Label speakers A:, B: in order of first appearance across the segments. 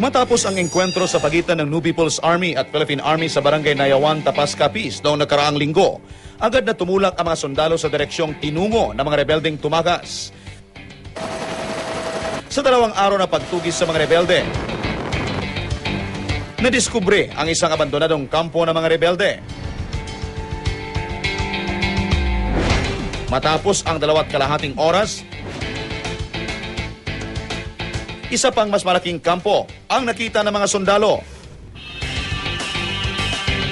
A: Matapos ang engkwentro sa pagitan ng New People's Army at Philippine Army sa barangay Nayawan, Tapas, Capiz noong nakaraang linggo, agad na tumulak ang mga sundalo sa direksyong tinungo ng mga rebeldeng tumakas. Sa dalawang araw na pagtugis sa mga rebelde, nadiskubre ang isang abandonadong kampo ng mga rebelde. Matapos ang dalawat kalahating oras, isa pang mas malaking kampo ang nakita ng mga sundalo.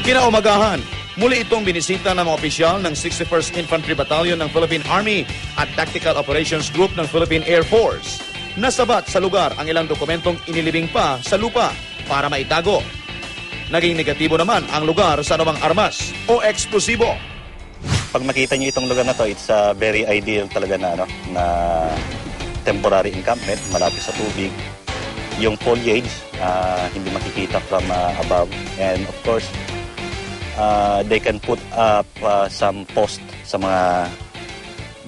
A: Kinaumagahan, muli itong binisita ng mga opisyal ng 61st Infantry Battalion ng Philippine Army at Tactical Operations Group ng Philippine Air Force. Nasabat sa lugar ang ilang dokumentong inilibing pa sa lupa para maitago. Naging negatibo naman ang lugar sa anumang armas o eksplosibo.
B: Pag makita niyo itong lugar na to, it's a very ideal talaga na ano, na temporary encampment malapit sa tubig. Yung foliage ah, hindi makikita from ah, above and of course ah, they can put up ah, some post sa mga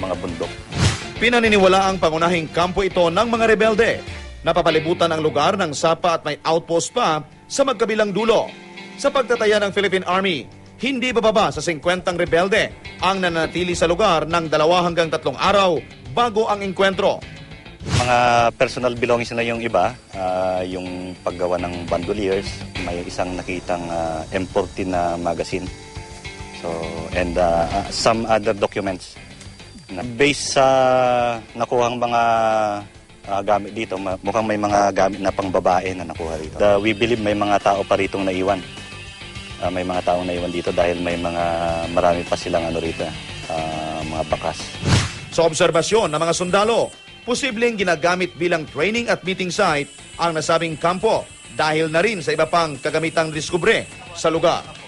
B: mga bundok.
A: Pinaniniwala ang pangunahing kampo ito ng mga rebelde. Napapalibutan ang lugar ng sapa at may outpost pa sa magkabilang dulo. Sa pagtataya ng Philippine Army, hindi bababa sa 50 rebelde ang nanatili sa lugar ng dalawa hanggang tatlong araw bago ang engkwentro.
B: Mga personal belongings na yung iba, ah, yung paggawa ng bandoliers, may isang nakitang ah, M14 na magazine. So, and ah, some other documents. Na based sa nakuhang mga ah, gamit dito, mukhang may mga gamit na pangbabae na nakuha rito. The- we believe may mga tao pa ritong naiwan. Ah, may mga taong naiwan dito dahil may mga marami pa silang ano rito, ah, mga bakas.
A: Sa obserbasyon ng mga sundalo, posibleng ginagamit bilang training at meeting site ang nasabing kampo dahil na rin sa iba pang kagamitang diskubre sa lugar.